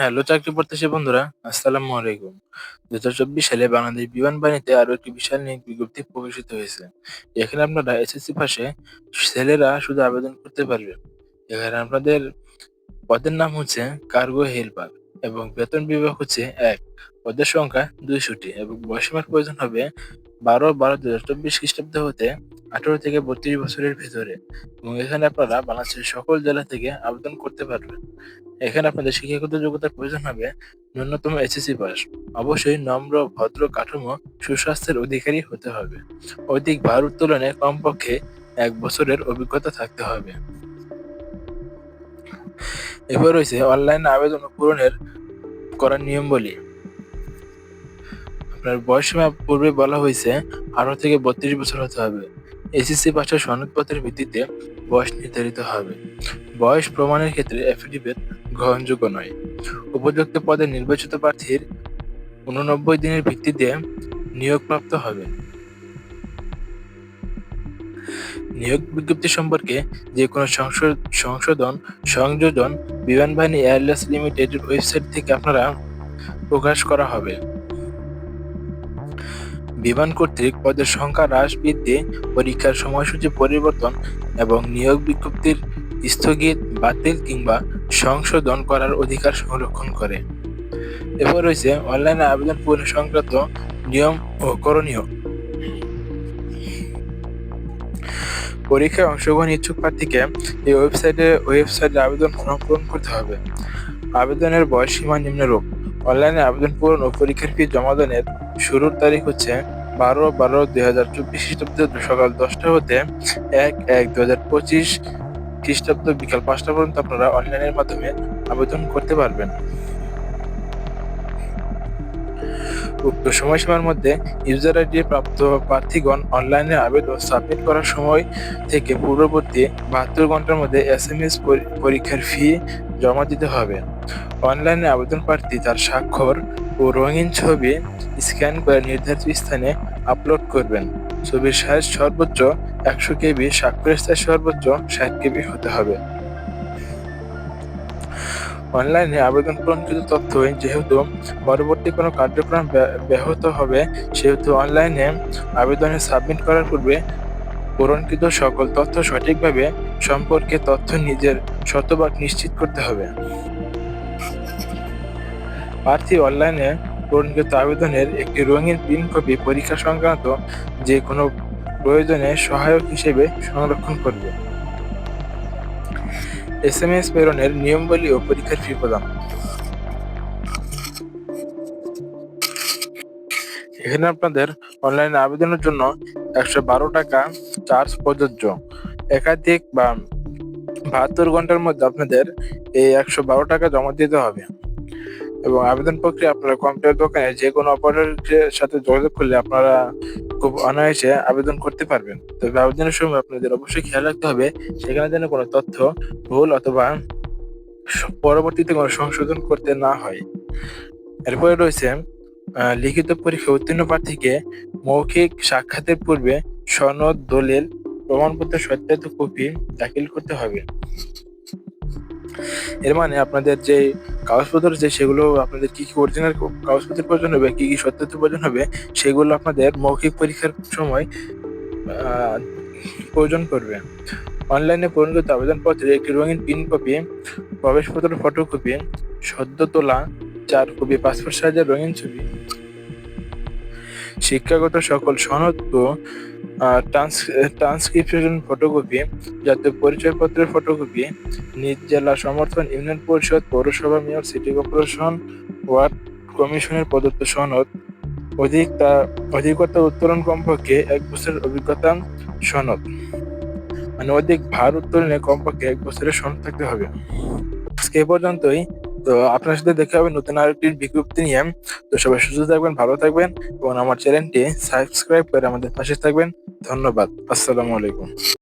Hello, চাকরি প্রত্যাশী বন্ধুরা, আসসালামু আলাইকুম। দু হাজার চব্বিশ সালে বাংলাদেশ বিমান বাহিনীতে আরও একটি বিশাল নিয়োগ বিজ্ঞপ্তি প্রকাশিত হয়েছে। এখানে আপনারা এসএসসি পাশে ছেলেরা শুধু আবেদন করতে পারবেন এখানে আপনাদের পদের নাম হচ্ছে কার্গো হেল্পার এবং বেতন বিভাগ হচ্ছে এক। পদের সংখ্যা দুইশোটি এবং বয়সীমার প্রয়োজন হবে বারো বারো দু হাজার চব্বিশ খ্রিস্টাব্দ হতে আঠারো থেকে বত্রিশ বছরের ভিতরে এবং এখানে আপনারা বাংলাদেশের সকল জেলা থেকে আবেদন করতে পারবেন। এখানে আপনাদের শিক্ষাগত যোগ্যতার প্রয়োজন হবে ন্যূনতম এসএসসি পাস। অবশ্যই নম্র, ভদ্র, কাঠামো, সুস্বাস্থ্যের অধিকারী হতে হবে। অধিক ভার উত্তোলনে কমপক্ষে এক বছরের অভিজ্ঞতা থাকতে হবে। এবার রয়েছে অনলাইন আবেদন পূরণের করার নিয়মবলী। আপনার বয়স পূর্বে বলা হয়েছে আঠারো থেকে বত্রিশ বছর হতে হবে। এসএসসি পাশের সনদপত্রের ভিত্তিতে বয়স নির্ধারিত হবে। বয়স প্রমাণের ক্ষেত্রে অ্যাফিডেভিট গ্রহণযোগ্য নয়। উপযুক্ত পদে নির্বাচিত প্রার্থীর উননব্বই দিনের ভিত্তিতে নিয়োগপ্রাপ্ত হবে। নিয়োগ বিজ্ঞপ্তি সম্পর্কে যে কোনো সংশোধন, সংযোজন বিমান বাহিনী এয়ারলাইন্স লিমিটেড ওয়েবসাইট থেকে আপনারা প্রকাশ করা হবে। বিমান কর্তৃক পদের সংখ্যা হ্রাস বৃদ্ধি, পরীক্ষার সময়সূচি পরিবর্তন এবং নিয়োগ বিজ্ঞপ্তির স্থগিত বাতিল কিংবা সংশোধন করার অধিকার সংরক্ষণ করে। এরপর রয়েছে অনলাইনে আবেদন পূরণ সংক্রান্ত নিয়ম ও করণীয়। পরীক্ষায় অংশগ্রহণ ইচ্ছুক প্রার্থীকে এই ওয়েবসাইটে ওয়েবসাইটে আবেদন ফর্ম পূরণ করতে হবে। আবেদনের বয়স সীমা নিম্নরূপ। অনলাইনে আবেদন পূরণ ও পরীক্ষার ফি জমাদানের শুরুর তারিখ হচ্ছে বারো বারো দুই হাজার চব্বিশ খ্রিস্টাব্দ সকাল দশটা হতে এক এক দুই হাজার পঁচিশ খ্রিস্টাব্দ বিকাল পাঁচটা পর্যন্ত আপনারা অনলাইনের মাধ্যমে আবেদন করতে পারবেন। উক্ত সময়সীমার মধ্যে ইউজার আইডি প্রাপ্ত প্রার্থীগণ অনলাইনে আবেদন সাবমিট করার সময় থেকে পূর্ববর্তী বাহাত্তর ঘণ্টার মধ্যে এস এম এস পরীক্ষার ফি জমা দিতে হবে। অনলাইনে আবেদন প্রার্থী তার স্বাক্ষর ও রঙিন ছবি স্ক্যান করে নির্ধারিত স্থানে আপলোড করবেন। ছবির সাইজ সর্বোচ্চ একশো কেবি স্বাক্ষরের সাইজ সর্বোচ্চ ষাট কেবি হতে হবে। অনলাইনে আবেদন পূরণকৃত তথ্য, যেহেতু পরবর্তী কোনো কার্যক্রম ব্যাহত হবে, সেহেতু অনলাইনে আবেদনে সাবমিট করার পূর্বে পূরণকৃত সকল তথ্য সঠিকভাবে সম্পর্কে তথ্য নিজের শতভাগ নিশ্চিত করতে হবে। প্রার্থী অনলাইনে পূরণকৃত আবেদনের একটি রঙিন প্রিন্ট কপি পরীক্ষা সংক্রান্ত যে কোনো প্রয়োজনে সহায়ক হিসেবে সংরক্ষণ করবে। এস এম এস প্রেরণের নিয়মাবলী ও পরীক্ষার ফি প্রদান। এখানে আপনাদের অনলাইনে আবেদনের জন্য একশো বারো টাকা চার্জ প্রযোজ্য। একাধিক বা বাহাত্তর ঘণ্টার মধ্যে আপনাদের এই একশো বারো টাকা জমা দিতে হবে। এবং আবেদন প্রক্রিয়া আপনারা কম্পিউটার দোকানে যে কোনো অপারেটরের সাথে যোগাযোগ করলে আপনারা খুব অনায়াসে আবেদন করতে পারবেন। তবে আবেদনের সময় আপনাদের অবশ্যই খেয়াল রাখতে হবে, সেখানে যেন কোনো তথ্য, ভুল অথবা পরবর্তীতে কোনো সংশোধন করতে না হয়। এরপরে রয়েছে লিখিত পরীক্ষা উত্তীর্ণ প্রার্থীকে মৌখিক সাক্ষাতের পূর্বে সনদ, দলিল প্রমাণপত্রের সত্যায়িত কপি দাখিল করতে হবে। এর মানে আপনাদের যে কাগজপত্র যে সেগুলো আপনাদের কি কি অরিজিনাল কাগজপত্রের প্রয়োজন হবে, কি কি সত্যের প্রয়োজন হবে, সেগুলো আপনাদের মৌখিক পরীক্ষার সময় প্রয়োজন করবে অনলাইনে পরিণত আবেদনপত্রে একটি রঙিন পিন কপি প্রবেশপত্র ফটোকপি সদ্য তোলা, চার কপি পাসপোর্ট সাইজের রঙিন ছবি। শিক্ষাগত সকল সনদ ও ট্রান্সক্রিপশন ফটোকপি, জাতীয় পরিচয়পত্রের ফটোকপি, নিজ জেলা সমর্থন ইউনিয়ন পরিষদ, পৌরসভা মেয়র, সিটি কর্পোরেশন, ওয়ার্ড কমিশনের প্রদত্ত সনদ, অধিক অধিকতা উত্তোলন কমপক্ষে এক বছরের অভিজ্ঞতা সনদ। মানে অধিক ভার উত্তোলনে কমপক্ষে এক বছরের সনদ থাকতে হবে। আজকে পর্যন্তই। তো আপনার সাথে দেখা হবে নতুন আরেকটি বিজ্ঞপ্তি নিয়ে। তো সবাই সুস্থ থাকবেন, ভালো থাকবেন এবং আমার চ্যানেলটি সাবস্ক্রাইব করে আমাদের পাশে থাকবেন। ধন্যবাদ, আসসালামু আলাইকুম।